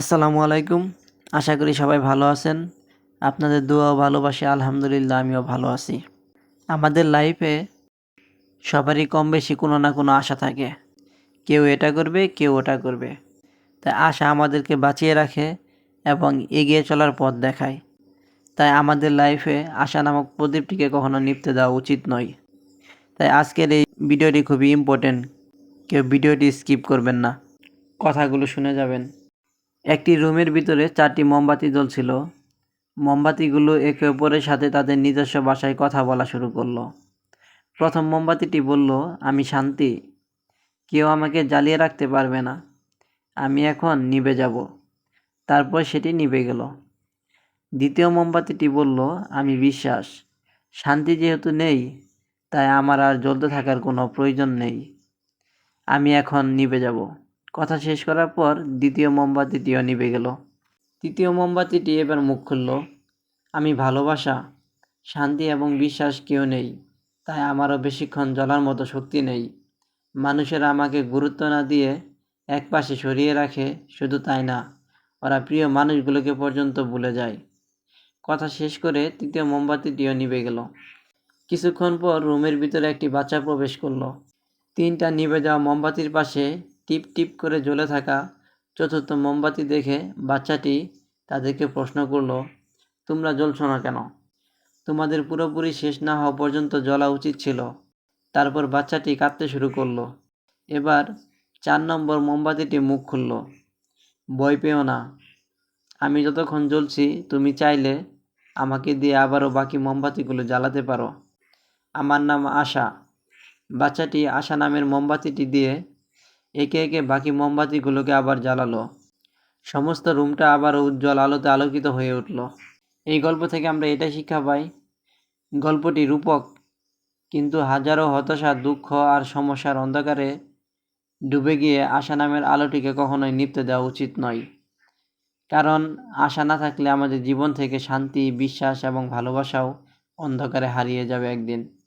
আসসালামু আলাইকুম। আশা করি সবাই ভালো আছেন। আপনাদের দোয়া ভালোবাসে আলহামদুলিল্লাহ আমিও ভালো আছি। আমাদের লাইফে সবারই কম বেশি কোনো না কোনো আশা থাকে। কেউ এটা করবে, কেউ ওটা করবে। তাই আশা আমাদেরকে বাঁচিয়ে রাখে এবং এগিয়ে চলার পথ দেখায়। তাই আমাদের লাইফে আশা নামক প্রদীপটিকে কখনো নিপতে দেওয়া উচিত নয়। তাই আজকের এই ভিডিওটি খুবই ইম্পর্টেন্ট কেউ ভিডিওটি স্কিপ করবেন না। কথাগুলো শুনে যাবেন। একটি রুমের ভিতরে চারটি মোমবাতি জ্বলছিল। মোমবাতিগুলো একে অপরের সাথে তাদের নিজস্ব ভাষায় কথা বলা শুরু করল। প্রথম মোমবাতিটি বলল, আমি শান্তি। কেউ আমাকে জ্বালিয়ে রাখতে পারবে না। আমি এখন নিবে যাব। তারপর সেটি নিবে গেল। দ্বিতীয় মোমবাতিটি বলল, আমি বিশ্বাস। শান্তি যেহেতু নেই, তাই আমার আর জ্বলতে থাকার কোনো প্রয়োজন নেই। আমি এখন নিবে যাব। কথা শেষ করার পর দ্বিতীয় মোমবাতিটিও নিভে গেল। তৃতীয় মোমবাতিটি এবার মুখ খুলল। আমি ভালোবাসা, শান্তি এবং বিশ্বাস কেউ নেই, তাই আমারও বেশিক্ষণ জ্বলার মতো শক্তি নেই। মানুষেরা আমাকে গুরুত্ব না দিয়ে এক পাশে সরিয়ে রাখে, শুধু তাই না, ওরা প্রিয় মানুষগুলোকে পর্যন্ত ভুলে যায়। কথা শেষ করে তৃতীয় মোমবাতিটিও নিভে গেল। কিছুক্ষণ পর রুমের ভিতরে একটি বাচ্চা প্রবেশ করল। তিনটা নিভে যাওয়া মোমবাতির পাশে টিপ টিপ করে জ্বলে থাকা চতুর্থ মোমবাতি দেখে বাচ্চাটি তাদেরকে প্রশ্ন করল, তোমরা জ্বলছো না কেন? তোমাদের পুরোপুরি শেষ না হওয়া পর্যন্ত জ্বলা উচিত ছিল। তারপর বাচ্চাটি কাঁদতে শুরু করল। এবার চার নম্বর মোমবাতিটি মুখ খুলল। ভয় পেও না, আমি যতক্ষণ জ্বলছি তুমি চাইলে আমাকে দিয়ে আবারও বাকি মোমবাতিগুলো জ্বালাতে পারো। আমার নাম আশা। বাচ্চাটি আশা নামের মোমবাতিটি দিয়ে একে একে বাকি মোমবাতিগুলোকে আবার জ্বালালো। সমস্ত রুমটা আবার উজ্জ্বল আলোতে আলোকিত হয়ে উঠল। এই গল্প থেকে আমরা এটাই শিক্ষা পাই, গল্পটি রূপক, কিন্তু হাজারো হতাশা, দুঃখ আর সমস্যার অন্ধকারে ডুবে গিয়ে আশা নামের আলোটিকে কখনোই নিভতে দেওয়া উচিত নয়। কারণ আশা না থাকলে আমাদের জীবন থেকে শান্তি, বিশ্বাস এবং ভালোবাসাও অন্ধকারে হারিয়ে যাবে একদিন।